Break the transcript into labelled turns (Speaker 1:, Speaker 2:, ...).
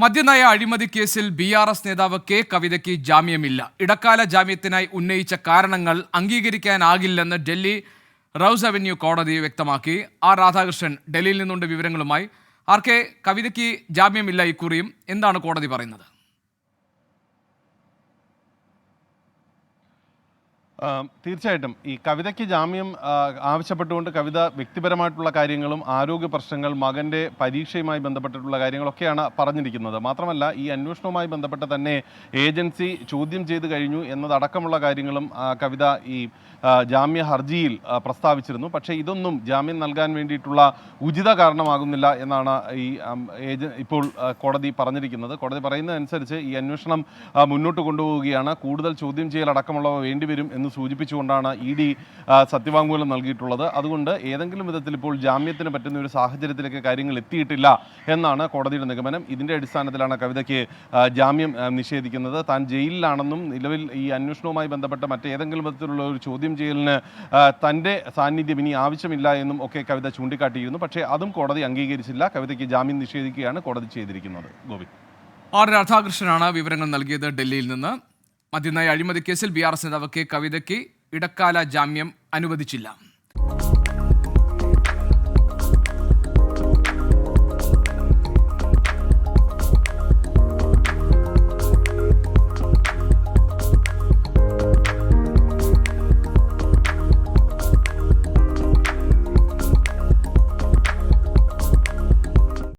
Speaker 1: മദ്യനയ അഴിമതി കേസിൽ B R S നേതാവ് കെ കവിതയ്ക്ക് ജാമ്യമില്ല. ഇടക്കാല ജാമ്യത്തിനായി ഉന്നയിച്ച കാരണങ്ങൾ അംഗീകരിക്കാനാകില്ലെന്ന് ഡൽഹി റൌസ് അവന്യൂ കോടതി വ്യക്തമാക്കി. ആർ രാധാകൃഷ്ണൻ ഡൽഹിയിൽ നിന്നുണ്ട് വിവരങ്ങളുമായി. ആർ കെ കവിതയ്ക്ക് ജാമ്യമില്ല ഇക്കുറിയും എന്താണ് കോടതി പറയുന്നത്?
Speaker 2: തീർച്ചയായിട്ടും. ഈ കവിതയ്ക്ക് ജാമ്യം ആവശ്യപ്പെട്ടുകൊണ്ട് കവിത വ്യക്തിപരമായിട്ടുള്ള കാര്യങ്ങളും ആരോഗ്യ പ്രശ്നങ്ങൾ മകന്റെ പരീക്ഷയുമായി ബന്ധപ്പെട്ടിട്ടുള്ള കാര്യങ്ങളൊക്കെയാണ് പറഞ്ഞിരിക്കുന്നത്. മാത്രമല്ല ഈ അന്വേഷണവുമായി ബന്ധപ്പെട്ട് തന്നെ ഏജൻസി ചോദ്യം ചെയ്തു കഴിഞ്ഞു എന്നതടക്കമുള്ള കാര്യങ്ങളും കവിത ഈ ജാമ്യ ഹർജിയിൽ പ്രസ്താവിച്ചിരുന്നു. പക്ഷേ ഇതൊന്നും ജാമ്യം നൽകാൻ വേണ്ടിയിട്ടുള്ള ഉചിത കാരണമാകുന്നില്ല എന്നാണ് ഈ ഏജ ഇപ്പോൾ കോടതി പറഞ്ഞിരിക്കുന്നത്. കോടതി പറയുന്നതനുസരിച്ച് ഈ അന്വേഷണം മുന്നോട്ട് കൊണ്ടുപോവുകയാണ്. കൂടുതൽ ചോദ്യം ചെയ്യൽ അടക്കമുള്ളവ വേണ്ടിവരും എന്ന് സൂചിപ്പിച്ചുകൊണ്ടാണ് ഇ ഡി സത്യവാങ്മൂലം നൽകിയിട്ടുള്ളത്. അതുകൊണ്ട് ഏതെങ്കിലും വിധത്തിൽ ഇപ്പോൾ ജാമ്യത്തിന് പറ്റുന്ന ഒരു സാഹചര്യത്തിലേക്ക് കാര്യങ്ങൾ എത്തിയിട്ടില്ല എന്നാണ് കോടതിയുടെ നിഗമനം. ഇതിന്റെ അടിസ്ഥാനത്തിലാണ് കവിതയ്ക്ക് ജാമ്യം നിഷേധിക്കുന്നത്. താൻ ജയിലിലാണെന്നും നിലവിൽ ഈ അന്വേഷണവുമായി ബന്ധപ്പെട്ട മറ്റേതെങ്കിലും വിധത്തിലുള്ള ഒരു ചോദ്യം ചെയ്യലിന് തന്റെ സാന്നിധ്യം ഇനി ആവശ്യമില്ല എന്നും ഒക്കെ കവിത ചൂണ്ടിക്കാട്ടിയിരുന്നു. പക്ഷേ അതും കോടതി അംഗീകരിച്ചില്ല. കവിതയ്ക്ക് ജാമ്യം നിഷേധിക്കുകയാണ് കോടതി ചെയ്തിരിക്കുന്നത്. ഗോപി
Speaker 1: ആർ രാധാകൃഷ്ണനാണ് വിവരങ്ങൾ നൽകിയത് ഡൽഹിയിൽ നിന്ന്. മദ്യനയ അഴിമതി കേസിൽ ബി ആർ എസ് നേതാവ് കെ കവിതയ്ക്ക് ഇടക്കാല ജാമ്യം അനുവദിച്ചില്ല.